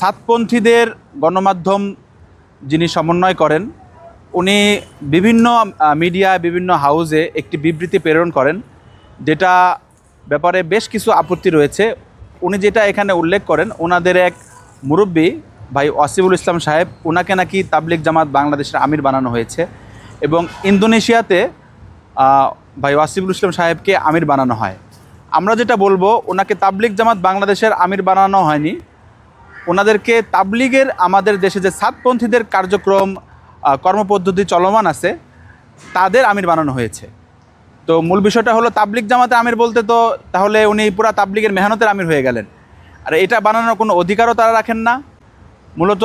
সাতপন্থীদের গণমাধ্যম যিনি সমন্বয় করেন, উনি বিভিন্ন মিডিয়ায় বিভিন্ন হাউজে একটি বিবৃতি প্রেরণ করেন, যেটা ব্যাপারে বেশ কিছু আপত্তি রয়েছে। উনি যেটা এখানে উল্লেখ করেন ওনাদের এক মুরব্বী ভাই ওয়াসিবুল ইসলাম সাহেব ওনাকে নাকি তাবলিক জামাত বাংলাদেশের আমির বানানো হয়েছে এবং ইন্দোনেশিয়াতে ভাই ওয়াসিবুল ইসলাম সাহেবকে আমির বানানো হয়। আমরা যেটা বলব ওনাকে তাবলিক জামাত বাংলাদেশের আমির বানানো হয়নি ওনাদেরকে তাবলিগের আমাদের দেশে যে সাতপন্থীদের কার্যক্রম কর্মপদ্ধতি চলমান আছে, তাদের আমির বানানো হয়েছে। তো মূল বিষয়টা হলো তাবলিগ জামাতে আমির বলতে তো, তাহলে উনি পুরা তাবলিগের মেহনতের আমির হয়ে গেলেন। আর এটা বানানোর কোনো অধিকারও তারা রাখেন না। মূলত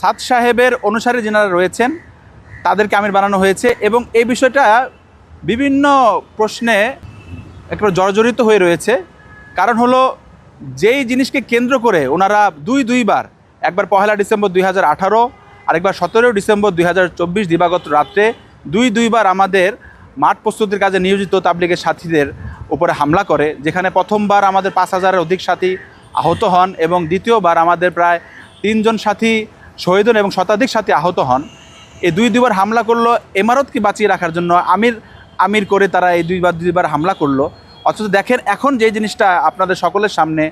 সাত সাহেবের অনুসারী যেনারা রয়েছেন, তাদেরকে আমির বানানো হয়েছে এবং এই বিষয়টা বিভিন্ন প্রশ্নে একেবারে জর্জরিত হয়ে রয়েছে। কারণ হলো যেই জিনিসকে কেন্দ্র করে ওনারা দুই দুইবার, একবার পহেলা ডিসেম্বর দুই হাজার আঠারো, আরেকবার সতেরোই ডিসেম্বর দুই হাজার চব্বিশ দিবাগত রাত্রে দুই দুইবার আমাদের মাঠ প্রস্তুতির কাজে নিয়োজিত তাবলিগের সাথীদের উপরে হামলা করে, যেখানে প্রথমবার আমাদের পাঁচ হাজারের অধিক সাথী আহত হন এবং দ্বিতীয়বার আমাদের প্রায় তিনজন সাথী শহীদ হন এবং শতাধিক সাথী আহত হন। এই দুই দুইবার হামলা করল, এমারতকে বাঁচিয়ে রাখার জন্য আমির আমির করে তারা এই দুইবার দুইবার হামলা করল। অথচ দেখেন, এখন যে জিনিসটা আপনাদের সকলের সামনে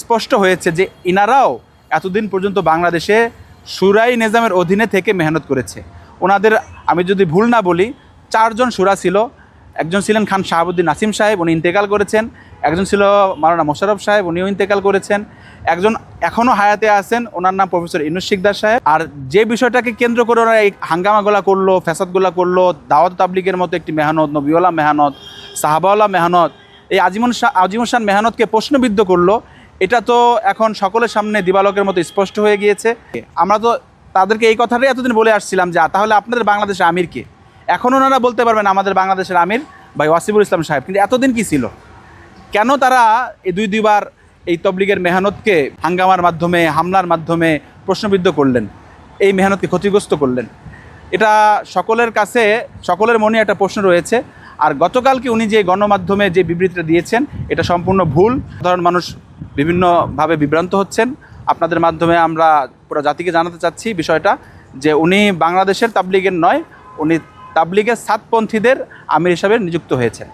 স্পষ্ট হয়েছে যে ইনারাও এতদিন পর্যন্ত বাংলাদেশে সুরাই নিজামের অধীনে থেকে মেহনত করেছে। ওনাদের, আমি যদি ভুল না বলি, চারজন সুরা ছিল। একজন ছিলেন খান শাহাবুদ্দিন নাসিম সাহেব, উনি ইন্তেকাল করেছেন। একজন ছিল মারানা মোশারফ সাহেব, উনিও ইন্তেকাল করেছেন। একজন এখনও হায়াতে আছেন, ওনার নাম প্রফেসর ইনুস শিকদার সাহেব। আর যে বিষয়টাকে কেন্দ্র করে ওরা এই হাঙ্গামাগুলা করল ফ্যাসাদগুলা করল, দাওয়াত তাবলিগের মতো একটি মেহনত, নবিওয়ালা মেহনত, সাহাবাওয়ালা মেহনত এই আজিমন শাহ আজিমুল শাহ মেহনতকে প্রশ্নবিদ্ধ করল। এটা তো এখন সকলের সামনে দিবালকের মতো স্পষ্ট হয়ে গিয়েছে। আমরা তো তাদেরকে এই কথাটাই এতদিন বলে আসছিলাম যে তাহলে আপনাদের বাংলাদেশের আমির কে? এখন ওনারা বলতে পারবেন আমাদের বাংলাদেশের আমির ভাই ওয়াসিবুল ইসলাম সাহেব। কিন্তু এতদিন কি ছিল? কেন তারা এই দুই দুইবার এই তবলিগের মেহনতকে হাঙ্গামার মাধ্যমে, হামলার মাধ্যমে প্রশ্নবিদ্ধ করলেন? এই মেহনতকে ক্ষতিগ্রস্ত করলেন? এটা সকলের কাছে, সকলের মনে একটা প্রশ্ন রয়েছে। আর গতকালকে উনি যে গণমাধ্যমে যে বিবৃতিটা দিয়েছেন, এটা সম্পূর্ণ ভুল। সাধারণ মানুষ বিভিন্নভাবে বিভ্রান্ত হচ্ছেন। আপনাদের মাধ্যমে আমরা পুরো জাতিকে জানাতে চাচ্ছি বিষয়টা যে উনি বাংলাদেশের তাবলিগের নয়, উনি তাবলিগের সাতপন্থীদের আমির হিসাবে নিযুক্ত হয়েছেন।